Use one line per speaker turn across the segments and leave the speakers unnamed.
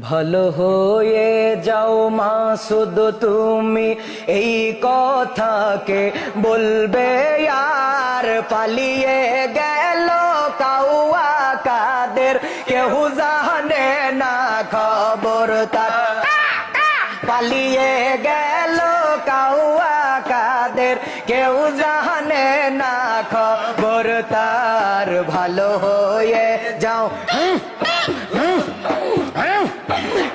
ভালো হয়ে যাও মা, শুধু তুমি এই কথাকে বলবে, আর পালিয়ে গেল কাউয়া কাদের কেউ জানে না খবর তার। পালিয়ে গেল কাউয়া কাদের কেউ জানে না খবর তার। ভালো হয়ে যাও।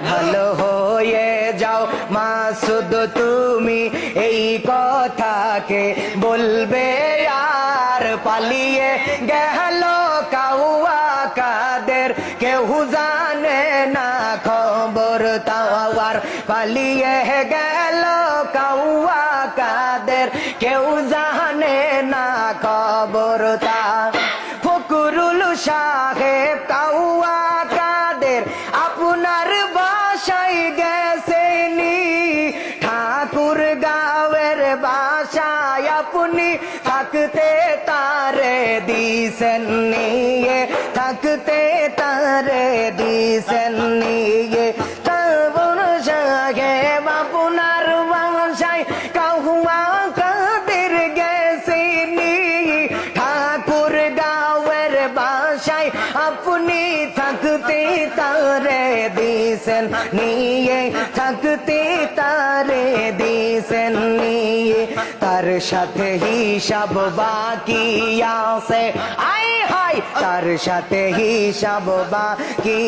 ভালো হয়ে যাও, মা, শুধু তুমি এই কথাকে বলবে আর পালিয়ে গেল কাউয়া কাদের। কেউ জানে না খবর তাওয়ার পালিয়ে গেল কাউয়া কাদের। কেউ জানে না খবর তা। ফকরুল সাহেব কাউয়া আপনি থাকতে তারে দিছেন নিয়ে থাকতে তারে দিছেন নিয়ে থাকতে তারে দিছেন, নিয়ে থাকতে তারে দিছেন, নিয়ে তার সাথে হিসাব বাকি আছে। আই হাই, তার সাথে হিসাব বাকি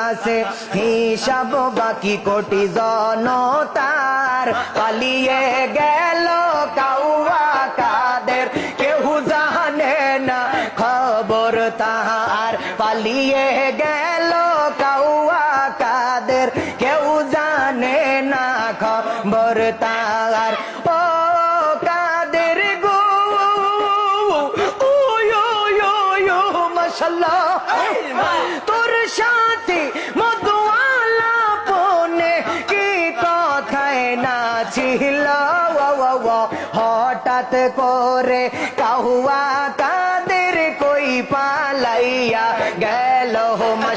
আছে। হিসাব বাকি কোটি জনতার পালিয়ে গেল কাউয়া কাদের, কেউ জানে না খবর তাহার পালিয়ে গেল কাউয়া কাদের? কেউ জানে না খবর তাহার ও কাদের গো? মাশাল্লাহ। তোর সাথে মধুয়ালা পনে কি কথায় না হঠাৎ করে কাহুয়া কাদের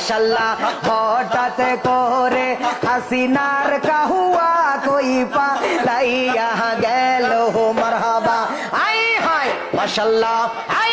মশাল্লাহ হঠাৎ করে হাসিনার কাহুয়া কই পালাইয়া গেল মারহাবা। আই হায় মাশাল্লাহ আই